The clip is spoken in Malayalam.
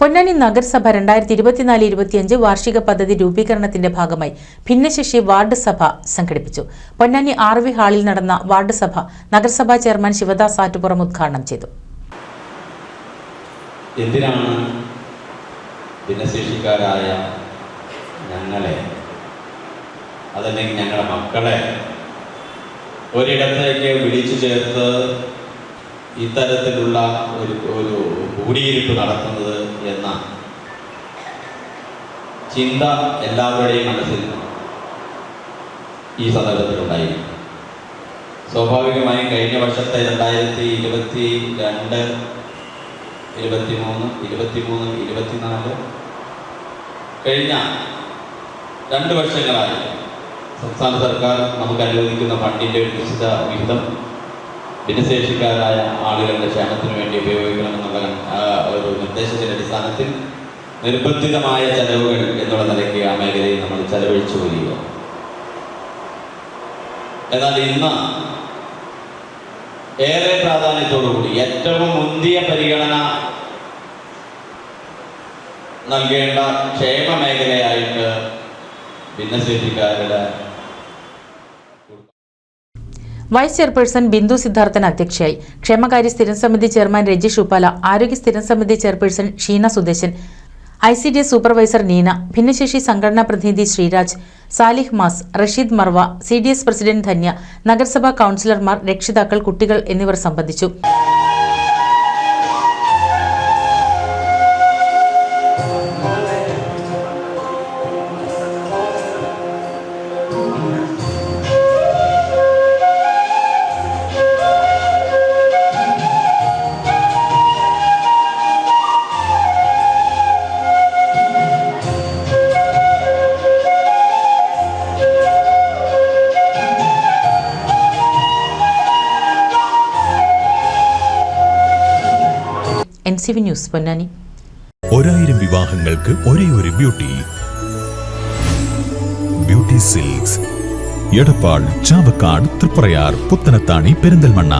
പൊന്നാനി നഗരസഭ രണ്ടായിരത്തി ഇരുപത്തിനാല് ഇരുപത്തിയഞ്ച് വാർഷിക പദ്ധതി രൂപീകരണത്തിന്റെ ഭാഗമായി ഭിന്നശേഷി വാർഡ് സഭ സംഘടിപ്പിച്ചു. പൊന്നാനി ആർ വി ഹാളിൽ നടന്ന വാർഡ് സഭ നഗരസഭാ ചെയർമാൻ ശിവദാസ് ആറ്റുപുറം ഉദ്ഘാടനം ചെയ്തു. എന്തിനാണ് ഭിന്നശേഷിക്കാരായ ഞങ്ങളെ അതല്ലെങ്കിൽ ഞങ്ങളുടെ മക്കളെ ഒരിടത്തേക്ക് വിളിച്ചു ചേർത്ത് ഇത്തരത്തിലുള്ള ഒരു ഒരു കൂടിയിരിപ്പ് നടത്തുന്നത് എന്ന ചിന്ത എല്ലാവരുടെയും മനസ്സിൽ ഈ സന്ദർഭത്തിലുണ്ടായി സ്വാഭാവികമായും കഴിഞ്ഞ വർഷത്തെ രണ്ടായിരത്തി ഇരുപത്തി രണ്ട് ഇരുപത്തി മൂന്ന് ഇരുപത്തിമൂന്ന് ഇരുപത്തിമൂന്ന് ഇരുപത്തിനാല് കഴിഞ്ഞ രണ്ട് വർഷങ്ങളായി സംസ്ഥാന സർക്കാർ നമുക്ക് അനുവദിക്കുന്ന ഫണ്ടിന്റെ ഒരു നിശ്ചിത വിഹിതം ഭിന്നശേഷിക്കാരായ ആളുകളുടെ ക്ഷേമത്തിന് വേണ്ടി ഉപയോഗിക്കണമെന്നുള്ള ഒരു നിർദ്ദേശത്തിന്റെ അടിസ്ഥാനത്തിൽ നിർബന്ധിതമായ ചെലവുകൾ എന്നുള്ള നിലയ്ക്ക് ആ മേഖലയിൽ നമ്മൾ ചെലവഴിച്ചു വരിക എന്നാൽ ഇന്ന് ഏറെ പ്രാധാന്യത്തോടുകൂടി ഏറ്റവും മുന്തിയ പരിഗണന നൽകേണ്ട ക്ഷേമ മേഖലയായിട്ട് ഭിന്നശേഷിക്കാരുടെ വൈസ് ചെയർപേഴ്സൺ ബിന്ദു സിദ്ധാർത്ഥൻ അധ്യക്ഷയായി. ക്ഷേമകാര്യ സ്ഥിരം സമിതി ചെയർമാൻ രജീഷ് ഉപ്പാല ആരോഗ്യ സ്ഥിരം സമിതി chairperson Sheena Sudeshan I C D S supervisor Neena ഭിന്നശേഷി സംഘടനാ പ്രതിനിധി Sreeraj Salih mass Rasheed Marwa C D S president Dhanya നഗരസഭാ കൌൺസിലർമാർ രക്ഷിതാക്കൾ കുട്ടികൾ എന്നിവർ സംബന്ധിച്ചു. N C V news Ponnani. ഒരായിരം വിവാഹങ്ങൾക്ക് ഒരേ ഒരു beauty. Beauty silks. Edappal Chavakkad Triprayar Puthanathani Perinthalmanna.